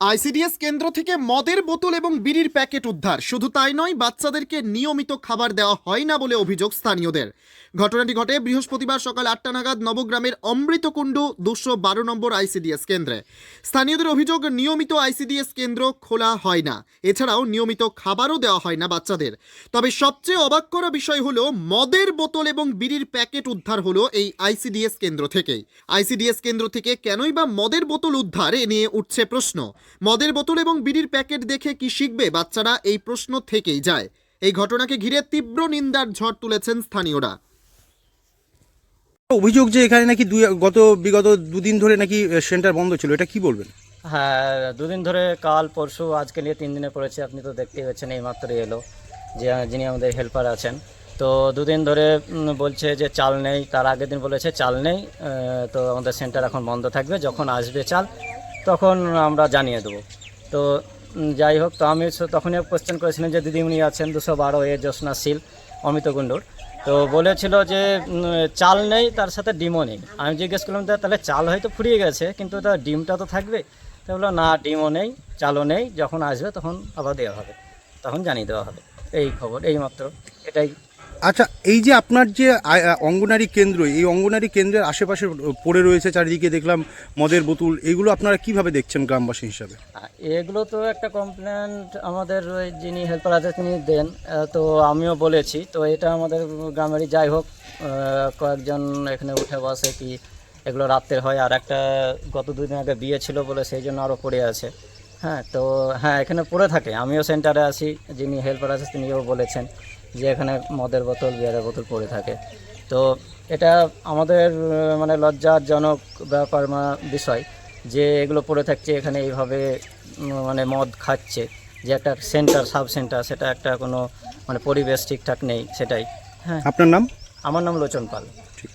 ICDS কেন্দ্র থেকে মদের বোতল এবং বিড়ির প্যাকেট উদ্ধার। শুধু তাই নয়, বাচ্চাদেরকে নিয়মিত খাবার দেওয়া হয় না বলে অভিযোগ স্থানীয়দের। ঘটনাটি ঘটে বৃহস্পতিবার সকাল আটটা নাগাদ নবগ্রামের অমৃতকুণ্ড দুশো বারো নম্বর আইসিডিএস কেন্দ্রে। স্থানীয়দের অভিযোগ, নিয়মিত আইসিডিএস কেন্দ্র খোলা হয় না। এছাড়াও নিয়মিত খাবারও দেওয়া হয় না বাচ্চাদের। তবে সবচেয়ে অবাক করা বিষয় হলো, মদের বোতল এবং বিড়ির প্যাকেট উদ্ধার হলো এই আইসিডিএস কেন্দ্র থেকেই। আইসিডিএস কেন্দ্র থেকে কেনই বা মদের বোতল উদ্ধার এ নিয়ে উঠছে প্রশ্ন। মদের বোতল এবং বিড়ির প্যাকেট দেখে কি শিখবে বাচ্চারা এই প্রশ্ন থেকেই যায়। এই ঘটনাকে ঘিরে তীব্র নিন্দার ঝড় তুলেছেন স্থানীয়রা। অভিযোগ যে এখানে নাকি দুই গত বিগত দুদিন ধরে নাকি সেন্টার বন্ধ ছিল এটা কি বলবেন? হ্যাঁ দুদিন ধরে কাল পরশু আজকে নিয়ে তিন দিনে পড়েছে আপনি তো দেখতেই পাচ্ছেন এই মাত্রই এলো যে যিনি আমাদের হেল্পার আছেন। তো দুদিন ধরে বলছে যে চাল নেই তার আগের দিন বলেছে চাল নেই তো আমাদের সেন্টার এখন বন্ধ থাকবে যখন আসবে চাল তখন আমরা জানিয়ে দেবো। তো যাই হোক, তো আমি তখনই কোশ্চেন করেছিলাম যে দিদিমণি আছেন দুশো বারো এ জ্যোৎস্না শীল অমিত কুণ্ডুর তো বলেছিল যে চাল নেই, তার সাথে ডিমও নেই। আমি জিজ্ঞেস করলাম, "তা তাহলে চাল হয়তো ফুরিয়ে গেছে, কিন্তু তার ডিমটা তো থাকবে? তো বলল, না, ডিমও নেই, চালও নেই, যখন আসবে তখন আবার দেওয়া হবে। তখন জানিয়ে দেওয়া হবে। এই খবর, এই মাত্র, এটাই। আচ্ছা এই যে আপনার যে অঙ্গনারী কেন্দ্র, এই অঙ্গনারী কেন্দ্রের আশেপাশে পড়ে রয়েছে চারিদিকে দেখলাম মদের বোতল, এগুলো আপনারা কীভাবে দেখছেন গ্রামবাসী হিসাবে? এগুলো তো একটা কমপ্লেন আমাদের যিনি হেল্পার আছে তিনি দেন তো আমিও বলেছি, তো এটা আমাদের গ্রামেরই যাই হোক কয়েকজন এখানে উঠে বসে কি এগুলো রাত্রে হয়, আর একটা গত দুদিন আগে বিয়ে ছিল বলে সেই জন্য আরও পড়ে আছে। হ্যাঁ তো হ্যাঁ এখানে পড়ে থাকে, আমিও সেন্টারে আছি, যিনি হেল্পার আছে তিনিও বলেছেন। যে এখানে মদের বোতল বিয়ারের বোতল পড়ে থাকে। তো এটা আমাদের মানে লজ্জাজনক ব্যাপার বিষয় যে এগুলো পড়ে থাকছে এখানে এইভাবে মানে মদ খাচ্ছে। যে একটা সেন্টার সাব সেন্টার সেটা একটা কোনো মানে পরিবেশ ঠিকঠাক নেই সেটাই। হ্যাঁ। আপনার নাম? আমার নাম লোচন পাল। ঠিক।